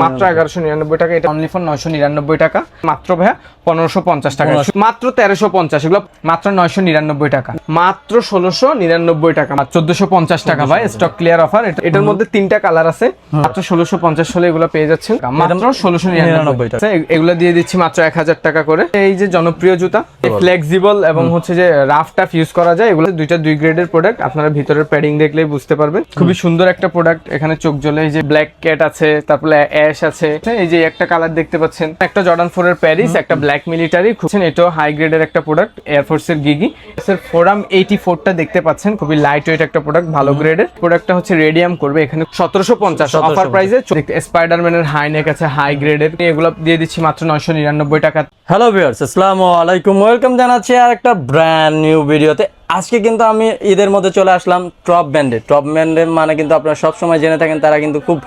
মাত্র এগারোশো নিরানব্বই টাকা এটা অনলি ফর নয়শো নিরানব্বই টাকা। মাত্র ভাইয়া পনেরোশো পঞ্চাশ টাকা। মাত্র তেরোশো পঞ্চাশ এগুলো মাত্র নয়শো নিরানব্বই টাকা। মাত্র ষোলোশো নিরানব্বই টাকা। চোদ্দশো পঞ্চাশ টাকা ভাই স্টক ক্লিয়ার অফার এটার মধ্যে তিনটা কালার আছে। মাত্র ষোলোশো পঞ্চাশ হলে এগুলো পেয়ে যাচ্ছেন। মাত্র ষোলোশো নিরানব্বই টাকা। এগুলো দিয়ে দিচ্ছি মাত্র এক হাজার টাকা করে। এই যে জনপ্রিয় জুতা ফ্লেক্সিবল এবং হচ্ছে যে রাফ টাফ ইউজ করা যায় এগুলো দুইটা দুই গ্রেডের প্রোডাক্ট আপনারা ভিতরের প্যাডিং দেখলেই বুঝতে পারবেন। খুবই সুন্দর একটা প্রোডাক্ট এখানে চোখ জ্বলে এই যে ব্ল্যাক ক্যাট আছে তারপরে অ্যাশ আছে। এই যে একটা কালার দেখতে পাচ্ছেন। একটা জর্ডান ফোর এর প্যারিস একটা ব্ল্যাক মিলিটারি খুঁজছেন এটাও হাই গ্রেডের একটা প্রোডাক্ট এয়ারফোর্স এর গিগি এর ফোরাম এইটি ফোরটা দেখতে পাচ্ছেন খুবই লাইট ওয়েট একটা প্রোডাক্ট ভালো গ্রেডের প্রোডাক্টটা হচ্ছে রেডিয়াম করবে এখানে সতেরোশো পঞ্চাশ। অফার প্রাইসে স্পাইডারম্যানের হাই নেক আছে হাই গ্রেডের এগুলো দিয়ে দিচ্ছি মাত্র নয়শো নিরানব্বই টাকা। হ্যালো ভিউয়ার্স আসসালামু আলাইকুম। ওয়েলকাম জানাচ্ছি আর একটা ব্র্যান্ড নিউ ভিডিওতে আজকে কিন্তু আমি ঈদের মধ্যে চলে আসলাম টপ ব্র্যান্ডে টপ ব্র্যান্ডের মানে কিন্তু আপনারা সবসময় জেনে থাকেন তারা কিন্তু খুব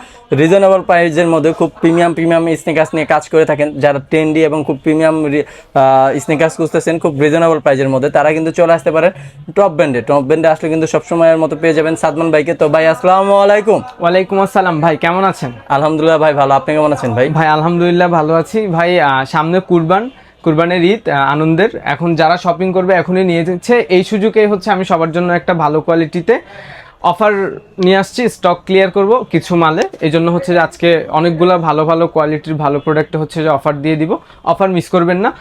রিজনেবল প্রাইসের মধ্যে খুব প্রিমিয়াম প্রিমিয়াম স্নিকার্স নিয়ে কাজ করে থাকেন। যারা ট্রেন্ডি এবং খুব প্রিমিয়াম স্নিকার্স খুঁজতেছেন খুব রিজনেবল প্রাইসের মধ্যে তারা কিন্তু চলে আসতে পারেন টপ ব্র্যান্ডে টপ ব্র্যান্ডে আসলে কিন্তু সবসময়ের মতো পেয়ে যাবেন সাদমান ভাইকে। তো ভাই আসসালামু আলাইকুম। ওয়ালাইকুম আসসালাম ভাই কেমন আছেন? আলহামদুলিল্লাহ ভাই ভালো। আপনি কেমন আছেন ভাই? ভাই আলহামদুলিল্লাহ ভালো আছি। ভাই আহ, সামনে কুরবান কুরবানের ঈদ আনন্দের। এখন যারা শপিং করবে, এখনই নিয়ে যাচ্ছে এই সুযোগে হচ্ছে আমি সবার জন্য একটা ভালো কোয়ালিটিতে অফার নিয়ে আসছি স্টক ক্লিয়ার করব কিছু মালে। এই জন্য হচ্ছে যে আজকে অনেকগুলো ভালো ভালো কোয়ালিটির ভালো প্রোডাক্ট হচ্ছে যে অফার দিয়ে দিব। অফার মিস করবেন না।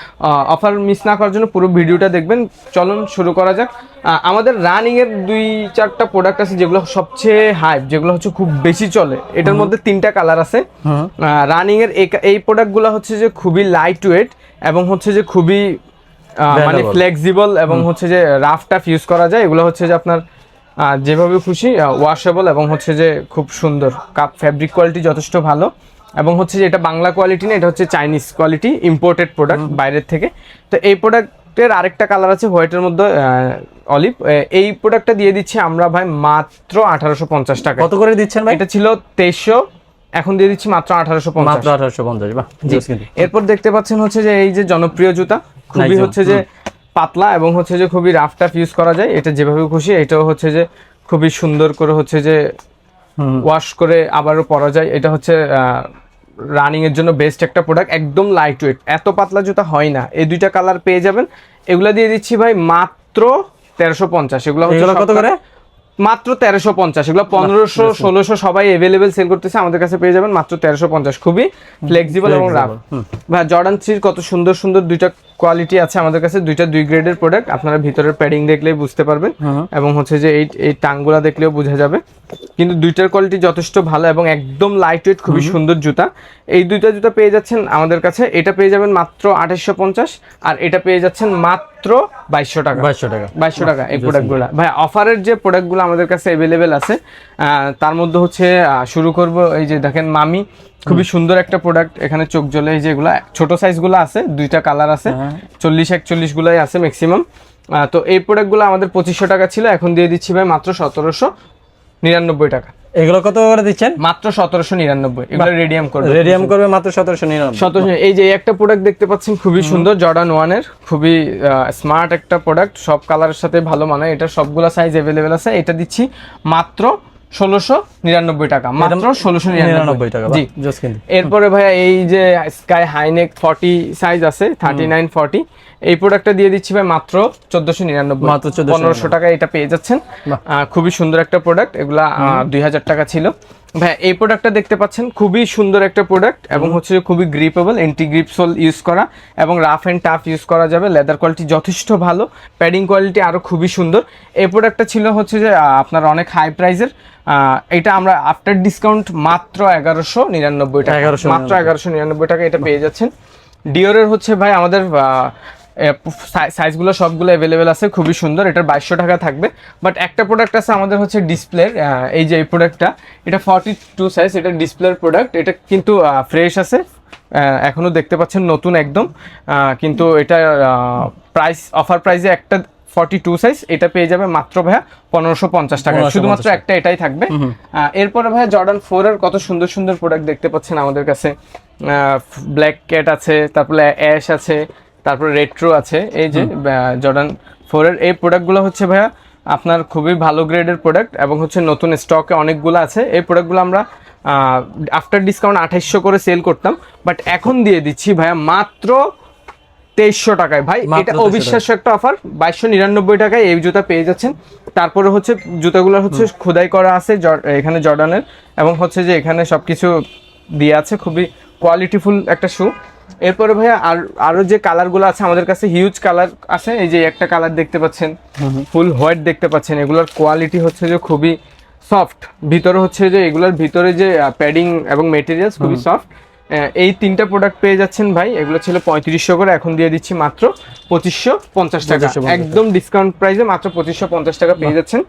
অফার মিস না করার জন্য পুরো ভিডিওটা দেখবেন। চলুন শুরু করা যাক। আমাদের রানিং এর দুই চারটা প্রোডাক্ট আছে যেগুলো সবচেয়ে হাইপ যেগুলো হচ্ছে খুব বেশি চলে। এটার মধ্যে তিনটা কালার আছে। রানিং এর এই- এই প্রোডাক্টগুলো হচ্ছে যে খুবই লাইট ওয়েট এবং হচ্ছে যে খুবই মানে ফ্লেক্সিবল এবং হচ্ছে যে রাফ টাফ ইউজ করা যায়। এগুলো হচ্ছে যে আপনার আহ, যেভাবে খুশি ওয়াশেবল এবং হচ্ছে যে খুব সুন্দর। কাপ ফ্যাব্রিক কোয়ালিটি যথেষ্ট ভালো এবং হচ্ছে যে এটা বাংলা কোয়ালিটি না এটা হচ্ছে চাইনিজ কোয়ালিটি ইম্পোর্টেড প্রোডাক্ট বাইরের থেকে। তো এই প্রোডাক্টের আরেকটা কালার আছে হোয়াইটের মধ্যে অলিভ এই প্রোডাক্টটা দিয়ে দিচ্ছি আমরা ভাই মাত্র আঠারোশো পঞ্চাশ টাকা কত করে দিচ্ছেন ভাই? এটা ছিল তেইশশো এখন দিয়ে দিচ্ছি মাত্র আঠারোশো পঞ্চাশ। মাত্র আঠারোশো পঞ্চাশ। এরপর দেখতে পাচ্ছেন হচ্ছে যে এই যে জনপ্রিয় জুতা খুবই হচ্ছে যে পাতলা এবং হচ্ছে যে খুবই রাফ টাফ ইউজ করা যায়। এটা যেভাবে খুশি এটাও হচ্ছে যে খুবই সুন্দর করে হচ্ছে যে ওয়াশ করে আবারও পরা যায়। এটা হচ্ছে রানিং এর জন্য বেস্ট একটা প্রোডাক্ট একদম লাইট ওয়েট এত পাতলা জুতা হয় না। এই দুইটা কালার পেয়ে যাবেন। এগুলা দিয়ে দিচ্ছি ভাই মাত্র তেরোশো পঞ্চাশ। এগুলো হচ্ছে কত করে? মাত্র তেরোশো পঞ্চাশ। এগুলো পনেরোশো ষোলোশো সবাই এভেলেবেল সেল করতেছে আমাদের কাছে পেয়ে যাবেন মাত্র তেরোশো পঞ্চাশ। খুবই ফ্লেক্সিবল এবং রাফ জর্ডান থ্রির কত সুন্দর সুন্দর দুইটা কোয়ালিটি আছে আমাদের কাছে দুইটা দুই গ্রেডের প্রোডাক্ট আপনারা ভিতরের প্যাডিং দেখলেই বুঝতে পারবেন। এবং হচ্ছে যে এই এই টাংগুলা দেখলেও বোঝা যাবে। কিন্তু দুইটার কোয়ালিটি যথেষ্ট ভালো এবং একদম লাইট ওয়েট খুবই সুন্দর জুতা। এই দুইটা জুতা পেয়ে যাচ্ছেন আমাদের কাছে এটা পেয়ে যাবেন মাত্র আঠাশশো পঞ্চাশ। আর এটা পেয়ে যাচ্ছেন মাত্র বাইশশো টাকা। বাইশশো টাকা। বাইশশো টাকা এই প্রোডাক্টগুলো ভাই অফারের যে প্রোডাক্টগুলো আমাদের কাছে অ্যাভেলেবেল আছে তার মধ্যে হচ্ছে শুরু করব এই যে দেখেন মামি। খুবই সুন্দর একটা প্রোডাক্ট এখানে চোখ জ্বলে এই যেগুলো ছোট সাইজগুলো আছে দুইটা কালার আছে। চল্লিশ একচল্লিশ গুলাই আছে ম্যাক্সিমাম তো এই প্রোডাক্টগুলো আমাদের পঁচিশশো টাকা ছিল এখন দিয়ে দিচ্ছি ভাই মাত্র সতেরোশো নিরানব্বই টাকা। এগুলো কত করে দিচ্ছেন? মাত্র সতেরোশো নিরানব্বই। এগুলো রেডিয়াম করবে রেডিয়াম করবে মাত্র সতেরোশো নিরানব্বই। সতেরোশো এই যে একটা প্রোডাক্ট দেখতে পাচ্ছেন খুবই সুন্দর জর্ডান ওয়ানের খুবই স্মার্ট একটা প্রোডাক্ট সব কালারের সাথে ভালো মানে এটা সবগুলো সাইজ অ্যাভেলেবেল আছে। এটা দিচ্ছি মাত্র ষোলোশো নিরানব্বই টাকা মাত্র ষোলোশো নিরানব্বই। টাকা জি। এরপরে ভাইয়া এই যে sky high neck forty size আছে থার্টি নাইন ফর্টি এই প্রোডাক্টটা দিয়ে দিচ্ছি ভাই মাত্র চোদ্দশো নিরানব্বই। মাত্র পনেরোশো টাকা এটা পেয়ে যাচ্ছেন। খুবই সুন্দর একটা প্রোডাক্ট এগুলা দুই হাজার টাকা ছিল। ভাই এই প্রোডাক্টটা দেখতে পাচ্ছেন খুবই সুন্দর একটা প্রোডাক্ট এবং হচ্ছে যে খুবই grippable anti grip sole use করা এবং রাফ অ্যান্ড টাফ ইউজ করা যাবে। লেদার কোয়ালিটি যথেষ্ট ভালো প্যাডিং কোয়ালিটি আরও খুবই সুন্দর। এই প্রোডাক্টটা ছিল হচ্ছে যে আপনার অনেক হাই প্রাইসের এটা আমরা আফটার ডিসকাউন্ট মাত্র এগারোশো নিরানব্বই টাকা 1199 মাত্র এগারোশো নিরানব্বই টাকা এটা পেয়ে যাচ্ছেন। ডিওরের হচ্ছে ভাই আমাদের সাইজগুলো সবগুলো অ্যাভেলেবেল আছে খুবই সুন্দর এটার বাইশশো টাকা থাকবে। বাট একটা প্রোডাক্ট আছে আমাদের হচ্ছে ডিসপ্লের এই যে এই প্রোডাক্টটা এটা ফর্টি টু সাইজ এটা ডিসপ্লের প্রোডাক্ট এটা কিন্তু ফ্রেশ আছে আহ, এখনও দেখতে পাচ্ছেন নতুন একদম কিন্তু এটা প্রাইস অফার প্রাইসে একটা ফর্টি টু সাইজ এটা পেয়ে যাবে মাত্র ভাইয়া পনেরোশো পঞ্চাশ টাকা। শুধুমাত্র একটা এটাই থাকবে। এরপরে ভাইয়া জর্ডান ফোর এর কত সুন্দর সুন্দর প্রোডাক্ট দেখতে পাচ্ছেন আমাদের কাছে। ব্ল্যাক ক্যাট আছে তারপরে অ্যাশ আছে তারপরে রেট্রো আছে এই যে জর্ডান ফোর এর। এই প্রোডাক্টগুলো হচ্ছে ভাইয়া আপনার খুবই ভালো গ্রেডের প্রোডাক্ট এবং হচ্ছে নতুন স্টকে অনেকগুলো আছে। এই প্রোডাক্টগুলো আমরা আফটার ডিসকাউন্ট আঠাইশশো করে সেল করতাম বাট এখন দিয়ে দিচ্ছি ভাইয়া মাত্র তেইশশো টাকায়। ভাই এটা অবিশ্বাস্য একটা অফার বাইশশো নিরানব্বই টাকায় এই জুতা পেয়ে যাচ্ছেন। তারপরে হচ্ছে জুতাগুলো হচ্ছে খোদাই করা আছে এখানে জর্ডানের এবং হচ্ছে যে এখানে সবকিছু দিয়ে আছে খুবই কোয়ালিটিফুল একটা শু এরপরে ভাইয়া আর আরও যে কালারগুলো আছে আমাদের কাছে হিউজ কালার আছে এই যে একটা কালার দেখতে পাচ্ছেন ফুল হোয়াইট দেখতে পাচ্ছেন এগুলোর কোয়ালিটি হচ্ছে যে খুবই সফট ভিতরে হচ্ছে যে এগুলোর ভিতরে যে প্যাডিং এবং মেটেরিয়ালস খুবই সফট এই তিনটা প্রোডাক্ট পেয়ে যাচ্ছেন ভাই এগুলো ছিল পঁয়ত্রিশশো করে এখন দিয়ে দিচ্ছি মাত্র পঁচিশশো পঞ্চাশ টাকা। একদম ডিসকাউন্ট প্রাইসে মাত্র পঁচিশশো পঞ্চাশ টাকা পেয়ে যাচ্ছেন।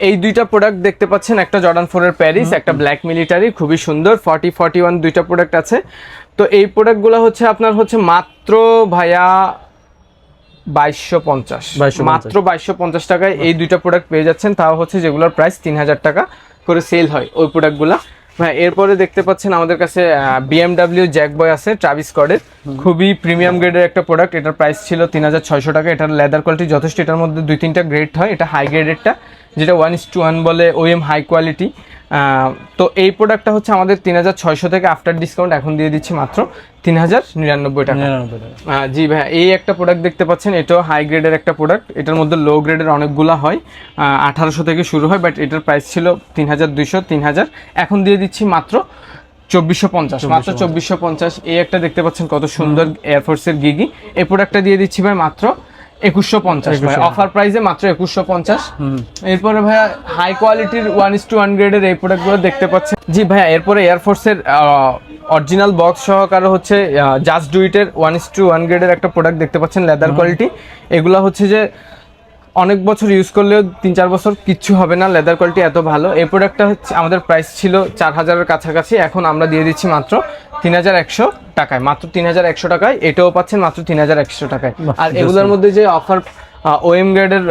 এই দুইটা প্রোডাক্ট দেখতে পাচ্ছেন একটা জর্ডান ফোরের প্যারিস একটা ব্ল্যাক মিলিটারি খুবই সুন্দর ফর্টি ফর্টি ওয়ান দুইটা প্রোডাক্ট আছে। তো এই প্রোডাক্টগুলো হচ্ছে আপনার হচ্ছে মাত্র ভাইয়া বাইশশো পঞ্চাশ। 2250 মাত্র বাইশশো পঞ্চাশ টাকায় এই দুইটা প্রোডাক্ট পেয়ে যাচ্ছেন তাও হচ্ছে যেগুলোর প্রাইস তিন হাজার টাকা করে সেল হয় ওই প্রোডাক্টগুলো হ্যাঁ এরপরে দেখতে পাচ্ছেন আমাদের কাছে বিএমডাব্লিউ জ্যাক বয় আছে ট্রাভিস কডের খুবই প্রিমিয়াম গ্রেডের একটা প্রোডাক্ট এটার প্রাইস ছিল তিন হাজার ছয়শো টাকা। এটার লেদার কোয়ালিটি যথেষ্ট। এটার মধ্যে দুই তিনটা গ্রেড হয়। এটা হাই গ্রেডেরটা যেটা ওয়ান ইস টু ওয়ান বলে ওএম হাই কোয়ালিটি তো এই প্রোডাক্টটা হচ্ছে আমাদের তিন হাজার ছয়শো থেকে আফটার ডিসকাউন্ট এখন দিয়ে দিচ্ছি মাত্র তিন হাজার নিরানব্বই টাকা। জি ভাই এই একটা প্রোডাক্ট দেখতে পাচ্ছেন এটাও হাই গ্রেডের একটা প্রোডাক্ট এটার মধ্যে লো গ্রেডের অনেকগুলো হয়। আঠারোশো থেকে শুরু হয় বাট এটার প্রাইস ছিল তিন হাজার দুইশো তিন হাজার। এখন দিয়ে দিচ্ছি মাত্র চব্বিশশো পঞ্চাশ মাত্র চব্বিশশো পঞ্চাশ। এই একটা দেখতে পাচ্ছেন কত সুন্দর এয়ারফোর্সের গিগি এই প্রোডাক্টটা দিয়ে দিচ্ছি ভাই মাত্র একুশশো পঞ্চাশ ভাই। অফার প্রাইসে মাত্র একুশশো পঞ্চাশ। এরপরে ভাইয়া হাই কোয়ালিটির ওয়ান ইস টু ওয়ান গ্রেডের এই প্রোডাক্টগুলো দেখতে পাচ্ছেন জি ভাইয়া এরপরে এয়ারফোর্সের অরিজিনাল বক্স সহকারে হচ্ছে জাস্ট ডুইটের ওয়ান ইস টু ওয়ান গ্রেডের একটা প্রোডাক্ট দেখতে পাচ্ছেন লেদার কোয়ালিটি এগুলো হচ্ছে যে অনেক বছর ইউজ করলেও তিন চার বছর কিচ্ছু হবে না লেদার কোয়ালিটি এত ভালো। এই প্রোডাক্টটা হচ্ছে আমাদের প্রাইস ছিল চার হাজারের কাছাকাছি এখন আমরা দিয়ে দিচ্ছি মাত্র তিন হাজার একশো টাকায়। মাত্র তিন হাজার একশো টাকায় এটাও পাচ্ছেন মাত্র তিন হাজার একশো টাকায়। আর এগুলোর মধ্যে যে অফার ওএম গ্রেডের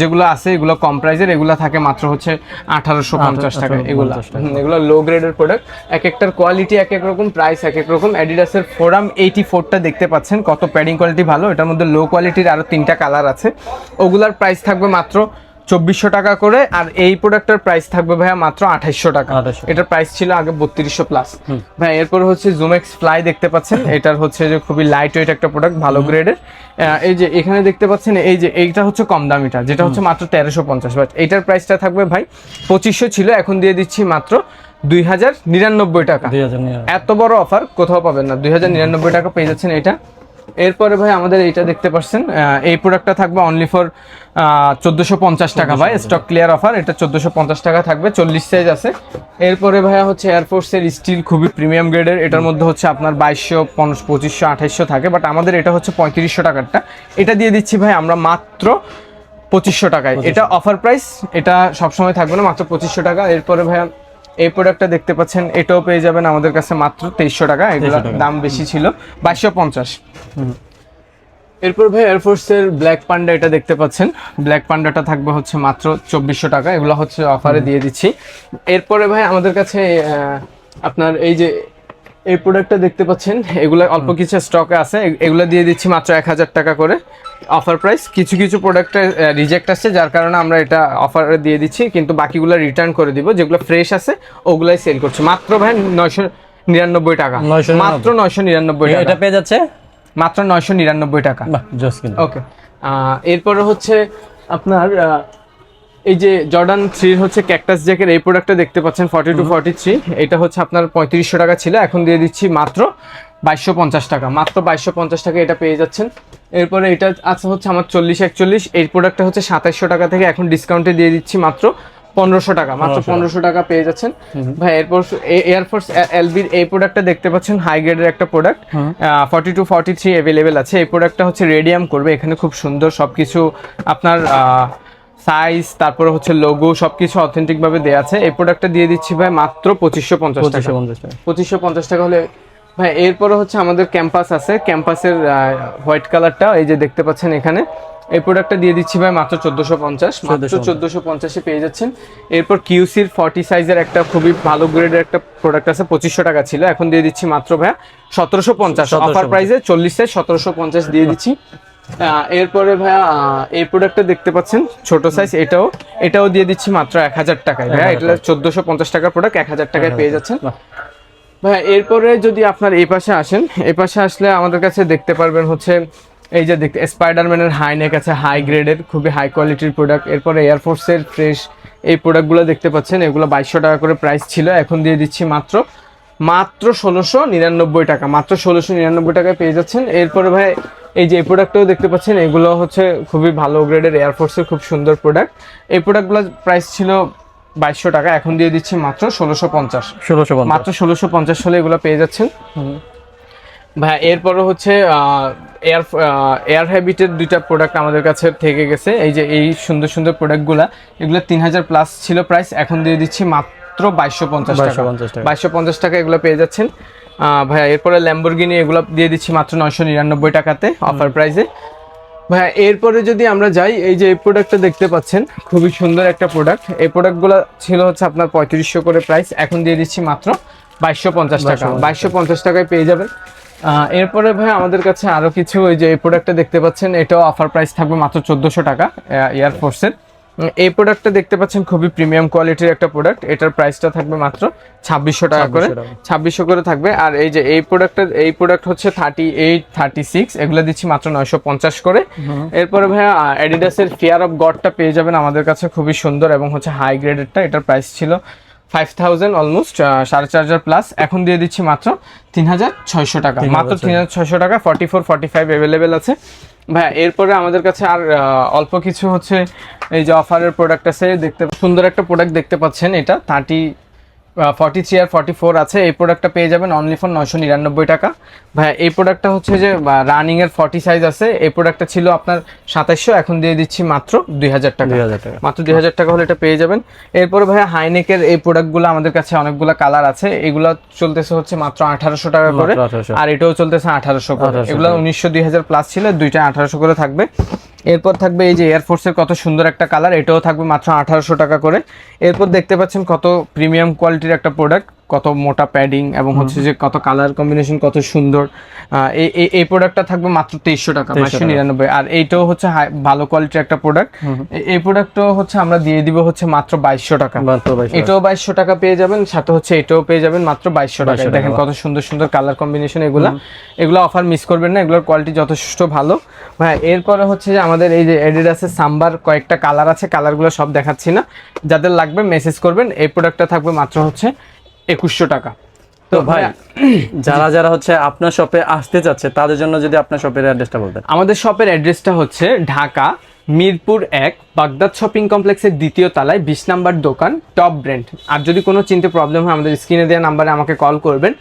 যেগুলো আছে এগুলো কম প্রাইজের এগুলো থাকে মাত্র হচ্ছে আঠারোশো পঞ্চাশ টাকা এগুলো। 1850 এগুলো লো গ্রেডের প্রোডাক্ট এক একটার কোয়ালিটি এক এক রকম প্রাইস এক এক রকম। অ্যাডিডাসের ফোরাম এইটি ফোরটা দেখতে পাচ্ছেন কত প্যাডিং কোয়ালিটি ভালো। এটার মধ্যে লো কোয়ালিটির আরও তিনটা কালার আছে। ওগুলার প্রাইস থাকবে মাত্র চব্বিশশো টাকা করে আর এই প্রোডাক্টের প্রাইস থাকবে ভাইয়া মাত্র আঠাইশশো টাকা। এটার প্রাইস ছিল আগে বত্রিশশো প্লাস ভাই এরপর হচ্ছে জুমেক্স ফ্লাই দেখতে পাচ্ছেন। এটার হচ্ছে যে খুবই লাইট ওয়েট একটা প্রোডাক্ট ভালো গ্রেডের এই যে এখানে দেখতে পাচ্ছেন এই যে এইটা হচ্ছে কম দামিটা যেটা হচ্ছে মাত্র তেরোশো পঞ্চাশ। বাট এটার প্রাইসটা থাকবে ভাই পঁচিশশো ছিল এখন দিয়ে দিচ্ছি মাত্র দুই হাজার নিরানব্বই টাকা। এত বড় অফার কোথাও পাবেন না। দুই হাজার নিরানব্বই টাকা পেয়ে যাচ্ছেন এটা। এরপরে ভাই আমাদের এইটা দেখতে পাচ্ছেন এই প্রোডাক্টটা থাকবে অনলি ফর চোদ্দোশো পঞ্চাশ টাকা ভাই স্টক ক্লিয়ার অফার এটা চোদ্দোশো পঞ্চাশ টাকা থাকবে চল্লিশ সাইজ আছে। এরপরে ভাইয়া হচ্ছে এয়ারফোর্সের স্টিল খুবই প্রিমিয়াম গ্রেডের এটার মধ্যে হচ্ছে আপনার বাইশশো পঁচিশশো আঠাইশশো থাকে বাট আমাদের এটা হচ্ছে পঁয়ত্রিশশো টাকারটা। এটা দিয়ে দিচ্ছি ভাই আমরা মাত্র পঁচিশশো টাকায়। এটা অফার প্রাইস এটা সবসময় থাকবে না মাত্র পঁচিশশো টাকা। এরপরে ভাইয়া এই প্রোডাক্টটা দেখতে পাচ্ছেন এটাও পেয়ে যাবেন আমাদের কাছে মাত্র তেইশশো টাকা এগুলো দাম বেশি ছিল বাইশশো পঞ্চাশ। এরপর ভাই এয়ারফোর্সের ব্ল্যাক পান্ডা এটা দেখতে পাচ্ছেন। ব্ল্যাক পান্ডাটা থাকবে হচ্ছে মাত্র চব্বিশশো টাকা এগুলো হচ্ছে অফারে দিয়ে দিচ্ছি। এরপরে ভাই আমাদের কাছে আপনার এই যে এই প্রোডাক্টটা দেখতে পাচ্ছেন এগুলো অল্প কিছু স্টকে আছে এগুলো দিয়ে দিচ্ছি মাত্র এক হাজার টাকা করে। অফার প্রাইস কিছু কিছু প্রোডাক্টে রিজেক্ট আসছে যার কারণে আমরা এটা অফার দিয়ে দিচ্ছি কিন্তু বাকিগুলো রিটার্ন করে দিব যেগুলো ফ্রেশ আছে ওগুলাই সেল করছে। মাত্র ভাই নয়শো নিরানব্বই টাকা। মাত্র নয়শো নিরানব্বই এটা পেয়ে যাচ্ছে? মাত্র নয়শো নিরানব্বই টাকা। ওকে এরপরে হচ্ছে আপনার এই যে জর্ডান থ্রির হচ্ছে ক্যাকটাস জ্যাকের এই প্রোডাক্টটা দেখতে পাচ্ছেন ফর্টি টু ফর্টি থ্রি এটা হচ্ছে আপনার পঁয়ত্রিশশো টাকা ছিল এখন দিয়ে দিচ্ছি মাত্র বাইশশো পঞ্চাশ টাকা। মাত্র বাইশশো পঞ্চাশ টাকা এটা পেয়ে যাচ্ছেন। এরপরে এটা আছে হচ্ছে আমার চল্লিশ একচল্লিশ। এই প্রোডাক্টটা হচ্ছে সাতাইশশো টাকা থেকে এখন ডিসকাউন্টে দিয়ে দিচ্ছি মাত্র পনেরোশো টাকা। মাত্র পনেরোশো টাকা। পেয়ে যাচ্ছেন। ভাই এরপর এয়ারফোর্স এলবির এই প্রোডাক্টটা দেখতে পাচ্ছেন হাই গ্রেডের একটা product forty two forty three available আছে। এই প্রোডাক্টটা হচ্ছে রেডিয়াম করবে। এখানে খুব সুন্দর সবকিছু আপনার সাইজ তারপরে হচ্ছে লোগো সবকিছু অথেন্টিক ভাবে দেওয়া আছে। এই প্রোডাক্টটা দিয়ে দিচ্ছি ভাই মাত্র পঁচিশশো পঞ্চাশ টাকা। পঁচিশশো পঞ্চাশ টাকা হলে ভাই এরপরে হচ্ছে আমাদের ক্যাম্পাস আছে। ক্যাম্পাসের হোয়াইট কালারটা এই যে দেখতে পাচ্ছেন এখানে। এই প্রোডাক্টটা দিয়ে দিচ্ছি ভাই মাত্র চোদ্দোশো পঞ্চাশ। মাত্র 1450 চোদ্দোশো পঞ্চাশে পেয়ে যাচ্ছেন। এরপর কিউসির ফর্টি সাইজের একটা খুবই ভালো গ্রেডের একটা প্রোডাক্ট আছে পঁচিশশো টাকা ছিল। এখন দিয়ে দিচ্ছি মাত্র ভাই সতেরোশো পঞ্চাশ। 1750 অফার প্রাইসে চল্লিশ সাইজ সতেরোশো পঞ্চাশ দিয়ে দিচ্ছি। আহ, এরপরে ভাইয়া এই প্রোডাক্টটা দেখতে পাচ্ছেন ছোট সাইজ এটাও। এটাও দিয়ে দিচ্ছি মাত্র এক হাজার টাকায়। ভাইয়া এটা চোদ্দশো পঞ্চাশ টাকার প্রোডাক্ট এক হাজার টাকায় পেয়ে যাচ্ছেন। ভাইয়া এরপরে যদি আপনার এই পাশে আসেন, এই পাশে আসলে আমাদের কাছে দেখতে পারবেন হচ্ছে, এই যে দেখতে স্পাইডারম্যানের হাই নেক আছে হাই গ্রেডের খুবই হাই কোয়ালিটির প্রোডাক্ট এরপরে এয়ারফোর্সের ফ্রেশ এই প্রোডাক্টগুলো দেখতে পাচ্ছেন, এগুলো বাইশশো টাকা করে প্রাইস ছিল, এখন দিয়ে দিচ্ছি মাত্র মাত্র ষোলোশো নিরানব্বই টাকা, মাত্র ষোলোশো নিরানব্বই টাকায় পেয়ে যাচ্ছেন। এরপরে ভাই, এই যে এই প্রোডাক্টটাও দেখতে পাচ্ছেন, এগুলো হচ্ছে খুবই ভালো গ্রেডের এয়ারফোর্সের খুব সুন্দর প্রোডাক্ট এই প্রোডাক্টগুলোর প্রাইস ছিল বাইশশো টাকা। এখন দিয়ে দিচ্ছি মাত্র ষোলোশো পঞ্চাশ। ষোলোশো মাত্র ষোলোশো পঞ্চাশ হলে এগুলো পেয়ে যাচ্ছেন। ভাই এরপরে হচ্ছে এয়ার এয়ার হ্যাবিটের দুইটা প্রোডাক্ট আমাদের কাছে থেকে গেছে। এই যে এই সুন্দর সুন্দর প্রোডাক্টগুলো এগুলো তিন হাজার প্লাস ছিল প্রাইস এখন দিয়ে দিচ্ছি মাত্র বাইশশো পঞ্চাশ টাকা। 2250 টাকা। বাইশশো পঞ্চাশ টাকা এগুলো পেয়ে যাচ্ছেন। ভাইয়া এরপরে ল্যাম্বরগিনি এগুলো দিয়ে দিচ্ছি মাত্র নয়শো নিরানব্বই টাকাতে অফার প্রাইসে ভাইয়া এরপরে যদি আমরা যাই এই যে এই প্রোডাক্টটা দেখতে পাচ্ছেন খুবই সুন্দর একটা প্রোডাক্ট এই প্রোডাক্টগুলো ছিল হচ্ছে আপনার পঁয়ত্রিশশো করে প্রাইস এখন দিয়ে দিচ্ছি মাত্র বাইশশো পঞ্চাশ টাকা। বাইশশো পঞ্চাশ। টাকায় পেয়ে যাবেন। এরপরে ভাই আমাদের কাছে আরও কিছু ওই যে এই প্রোডাক্টটা দেখতে পাচ্ছেন এটাও অফার প্রাইস থাকবে মাত্র চোদ্দোশো টাকা এয়ারফোর্সের এই প্রোডাক্টটা দেখতে পাচ্ছেন খুবই প্রিমিয়াম কোয়ালিটির একটা প্রোডাক্ট এটার প্রাইসটা থাকবে মাত্র ছাব্বিশশো টাকা করে। ছাব্বিশশো করে থাকবে। আর এই যে এই প্রোডাক্টটা এই প্রোডাক্ট হচ্ছে থার্টি এইট থার্টি সিক্স এগুলো দিচ্ছি মাত্র নয়শো পঞ্চাশ করে। এরপরে ভাইয়া অ্যাডিডাসের ফিয়ার অফ গডটা পেয়ে যাবেন আমাদের কাছে খুবই সুন্দর এবং হচ্ছে হাই গ্রেডেডটা এটার প্রাইস ছিল ফাইভ থাউজেন্ড অলমোস্ট সাড়ে চার হাজার প্লাস এখন দিয়ে দিচ্ছি মাত্র তিন হাজার ছয়শো টাকা। মাত্র তিন হাজার ছয়শো টাকা forty four forty five available আছে। ভাইয়া এরপরে আমাদের কাছে আর অল্প কিছু হচ্ছে এই যে অফারের প্রোডাক্ট আছে দেখতে সুন্দর একটা প্রোডাক্ট দেখতে পাচ্ছেন এটা থার্টি ফর্টি থ্রি আর ফর্টি ফোর আছে। এই প্রোডাক্টটা পেয়ে যাবেন অনলি ফর নয়শো নিরানব্বই টাকা। ভাইয়া এই প্রোডাক্টটা হচ্ছে যে রানিং এর ফর্টি সাইজ আছে। এই প্রোডাক্টটা ছিল আপনার সাতাইশশো এখন দিয়ে দিচ্ছি মাত্র দুই হাজার টাকা। মাত্র দুই হাজার টাকা হলে এটা পেয়ে যাবেন। এরপরে ভাইয়া হাইনেকের এই প্রোডাক্টগুলো আমাদের কাছে অনেকগুলো কালার আছে। এগুলো চলতেছে হচ্ছে মাত্র আঠারোশো টাকা করে। আর এটাও চলতেছে আঠারোশো করে। এগুলো উনিশশো দুই হাজার প্লাস ছিল দুইটা আঠারোশো করে থাকবে। এরপর থাকবে এই যে এয়ারফোর্সের কত সুন্দর একটা কালার এটাও থাকবে মাত্র আঠারোশো টাকা করে। এরপর দেখতে পাচ্ছেন কত প্রিমিয়াম কোয়ালিটির একটা প্রোডাক্ট কত মোটা প্যাডিং এবং হচ্ছে যে কত কালার কম্বিনেশন কত সুন্দর এই প্রোডাক্টটা থাকবে মাত্র তেইশশো টাকা 2300 বাইশশো নিরানব্বই। আর এইটাও হচ্ছে ভালো কোয়ালিটির একটা প্রোডাক্ট এই প্রোডাক্টও হচ্ছে আমরা দিয়ে দিব হচ্ছে মাত্র বাইশশো টাকা। এটাও বাইশশো টাকা পেয়ে যাবেন সাথে হচ্ছে এটাও পেয়ে যাবেন মাত্র বাইশশো টাকা। দেখেন কত সুন্দর সুন্দর কালার কম্বিনেশন এগুলা। এগুলো অফার মিস করবেন না এগুলোর কোয়ালিটি যথেষ্ট ভালো। ভাই এরপরে হচ্ছে যে আমাদের এই যে এডিডাসের সাম্বার কয়েকটা কালার আছে কালারগুলো সব দেখাচ্ছি না। যাদের লাগবে মেসেজ করবেন এই প্রোডাক্টটা থাকবে মাত্র হচ্ছে একুশশো টাকা। তো ভাই যারা যারা হচ্ছে আপনার শপে আসতে চাচ্ছে তাদের জন্য যদি আপনার শপের অ্যাড্রেসটা বলতেন। আমাদের শপের অ্যাড্রেসটা হচ্ছে ঢাকা মিরপুর এক, বাগদাদ শপিং কমপ্লেক্সের দ্বিতীয় তলায় বিশ নাম্বার দোকান, টপ ব্র্যান্ড। আর যদি কোনো চিনতে প্রবলেম হয়, আমাদের স্ক্রিনে দেওয়া নাম্বারে আমাকে কল করবেন।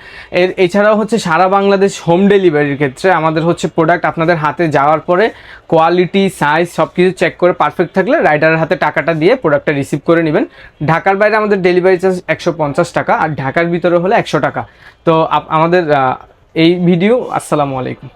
এর এছাড়াও হচ্ছে সারা বাংলাদেশ হোম ডেলিভারির ক্ষেত্রে আমাদের হচ্ছে প্রোডাক্ট আপনাদের হাতে যাওয়ার পরে কোয়ালিটি, সাইজ সব কিছু চেক করে পারফেক্ট থাকলে রাইডারের হাতে টাকাটা দিয়ে প্রোডাক্টটা রিসিভ করে নেবেন। ঢাকার বাইরে আমাদের ডেলিভারি চার্জ একশো পঞ্চাশ টাকা, আর ঢাকার ভিতরে হলে একশো টাকা। তো আমাদের এই ভিডিও, আসসালামু আলাইকুম।